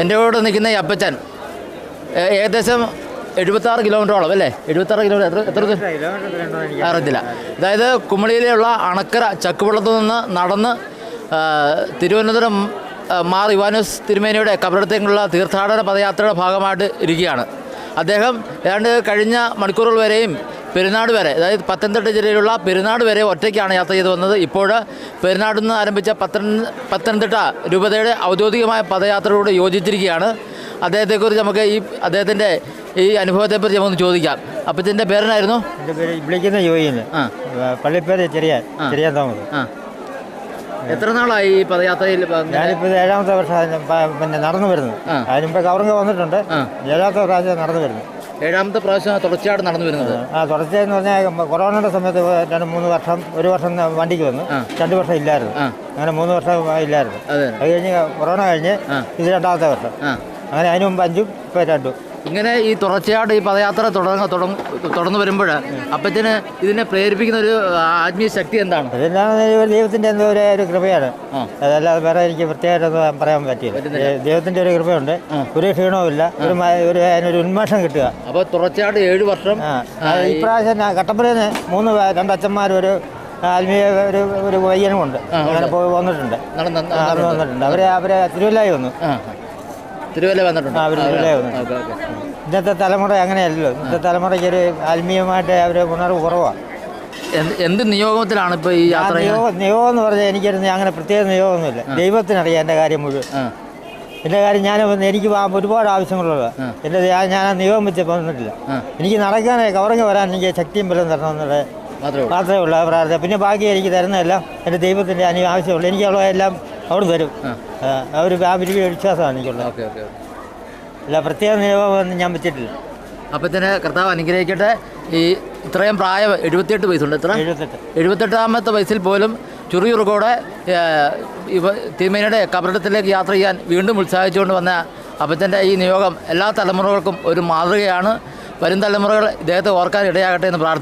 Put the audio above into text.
എന്റെ കൂടെ നിൽക്കുന്ന ഈ അപ്പച്ചൻ ഏകദേശം എഴുപത്താറ് കിലോമീറ്ററോളം അല്ലേ? എഴുപത്താറ് കിലോമീറ്റർ എത്ര? അറിയത്തില്ല. അതായത് കുമളിയിലുള്ള അണക്കര ചക്കുവള്ളത്തു നിന്ന് നടന്ന് തിരുവനന്തപുരം മാർ ഇവാനോസ് തിരുമേനിയുടെ കബറിടത്തേക്കുള്ള തീർത്ഥാടന പദയാത്രയുടെ ഭാഗമായിട്ട് ഇരിക്കുകയാണ്. അദ്ദേഹം ഏതാണ്ട് കഴിഞ്ഞ മണിക്കൂറുകൾ വരെയും പെരുന്നാട് വരെ അതായത് പത്തനംതിട്ട ജില്ലയിലുള്ള പെരുന്നാട് വരെ ഒറ്റയ്ക്കാണ് യാത്ര ചെയ്തു വന്നത്. ഇപ്പോൾ പെരുന്നാട് നിന്ന് ആരംഭിച്ച പത്തനം പത്തനംതിട്ട രൂപതയുടെ ഔദ്യോഗികമായ പദയാത്രയോട് യോജിച്ചിരിക്കുകയാണ്. അദ്ദേഹത്തെക്കുറിച്ച് നമുക്ക് ഈ അദ്ദേഹത്തിന്റെ ഈ അനുഭവത്തെക്കുറിച്ച് നമുക്കൊന്ന് ചോദിക്കാം. അപ്പച്ചന്റെ പേരനായിരുന്നു എന്റെ പേര് വിളിക്കുന്ന ജോയിന്ന്. പള്ളിപ്പേര് ചെറിയ ചെറിയ താമസം. എത്ര നാളായി ഈ പദയാത്രയിൽ ഞാനിപ്പോൾ ഏഴാമത്തെ വർഷം പിന്നെ നടന്നു വരുന്നത് അതിനുമ്പോൾ കവറങ്ങ് കവറിങ് വന്നിട്ടുണ്ട്. ഏഴാമത്തെ പ്രാവശ്യം നടന്നു വരുന്നു. ഏഴാമത്തെ പ്രാവശ്യം തുടർച്ചയായിട്ട് നടന്നു വരുന്നത്. ആ തുടർച്ചയെന്ന് പറഞ്ഞാൽ കൊറോണയുടെ സമയത്ത് രണ്ട് മൂന്ന് വർഷം ഒരു വർഷം വണ്ടിക്ക് വന്നു. രണ്ട് വർഷം ഇല്ലായിരുന്നു. അങ്ങനെ മൂന്ന് വർഷം ഇല്ലായിരുന്നു. അതെ. അത് കഴിഞ്ഞ് കൊറോണ കഴിഞ്ഞ് ഇത് രണ്ടാമത്തെ വർഷം. അങ്ങനെ അതിന് മുമ്പ് അഞ്ചും ഇപ്പം രണ്ടും. ഇങ്ങനെ ഈ തുടർച്ചയായിട്ട് ഈ പദയാത്ര തുടങ്ങ തുടർന്ന് വരുമ്പോൾ അപ്പത്തിന് ഇതിനെ പ്രേരിപ്പിക്കുന്ന ഒരു ആത്മീയ ശക്തി എന്താണ്? അതെല്ലാം ഒരു ദൈവത്തിന്റെ എന്തോ ഒരു ഒരു കൃപയാണ്. അതല്ലാതെ വേറെ എനിക്ക് പ്രത്യേകമായിട്ടൊന്നും പറയാൻ പറ്റില്ല ദൈവത്തിന്റെ ദൈവത്തിന്റെ ഒരു കൃപയുണ്ട്. ഒരു ക്ഷീണവുമില്ല. ഒരു ഒരു അതിനൊരു ഉന്മേഷം കിട്ടുക. അപ്പോൾ തുടർച്ചയായിട്ട് ഏഴ് വർഷം ഇപ്രാവശ്യം കട്ടപ്പനയിൽ മൂന്ന് പേ- രണ്ട് അച്ഛന്മാരും ഒരു ആത്മീയ ഒരു ഒരു പയ്യനും ഉണ്ട്. അങ്ങനെ പോയി വന്നിട്ടുണ്ട്. നടന്ന്. വന്നിട്ടുണ്ട്. അവരെ അവരെ തിരുവല്ലായി വന്നു. തിരുവല്ല വന്നിട്ടുണ്ട്. ആ, അവർ തിരുവല്ലയിൽ വന്നു. Okay okay. ഇന്നത്തെ തലമുറ അങ്ങനെയല്ലല്ലോ. ഇന്നത്തെ തലമുറയ്ക്ക് ഒരു ആത്മീയമായിട്ട് അവർ ഉണർവ് കുറവാണ് എന്ത് എന്ത് നിയോഗത്തിലാണ് ഇപ്പോൾ ഈ യാത്ര ചെയ്യുന്നത്? നിയോഗം നിയോഗം എന്ന് പറഞ്ഞാൽ എനിക്കൊരു അങ്ങനെ പ്രത്യേക നിയോഗമൊന്നുമില്ല. ദൈവത്തിനറിയാം എന്റെ കാര്യം മുഴുവൻ. ആ. എന്റെ കാര്യം ഞാൻ എനിക്ക് ആ ഒരുപാട് ആവശ്യങ്ങളുള്ളത്. എന്റെ ഞാൻ ഞാൻ ആ നിയോഗം വെച്ച് വന്നിട്ടില്ല. ആ. എനിക്ക് നടക്കാനേ കവറങ്ങി വരാൻ എനിക്ക് ശക്തിയും ബലം തരണമെന്നുള്ള മാത്രമേ ഉള്ളൂ. മാത്രമേ ഉള്ളൂ ആ പ്രാർത്ഥന. പിന്നെ ബാക്കി എനിക്ക് തരുന്നതെല്ലാം എന്റെ ദൈവത്തിന്റെ അനു ആവശ്യമുള്ളൂ. എനിക്കുള്ള എല്ലാം അവിടെ തരും. അവർ ആ ഒരു വിശ്വാസമാണ് എനിക്കുള്ളത്. ഓക്കെ ഓക്കെ അല്ല പ്രത്യേക നിയമം ഞാൻ വെച്ചിട്ടില്ല. അപ്പത്തിന് കർത്താവ് അനുഗ്രഹിക്കട്ടെ. ഈ ഇത്രയും പ്രായം എഴുപത്തിയെട്ട് വയസ്സുണ്ട് എത്ര? എഴുപത്തെട്ട്. എഴുപത്തെട്ടാമത്തെ വയസ്സിൽ പോലും ചുറിയുറുക്കോടെ ഇവ തിരുമേനിയുടെ കബറിടത്തിലേക്ക് യാത്ര ചെയ്യാൻ വീണ്ടും ഉത്സാഹിച്ചുകൊണ്ട് വന്ന അപ്പച്ചന്റെ ഈ നിയോഗം എല്ലാ തലമുറകൾക്കും ഒരു മാതൃകയാണ്. വരും തലമുറകൾ ഇദ്ദേഹത്തെ ഓർക്കാൻ ഇടയാകട്ടെ എന്ന് പ്രാർത്ഥിക്കുന്നു.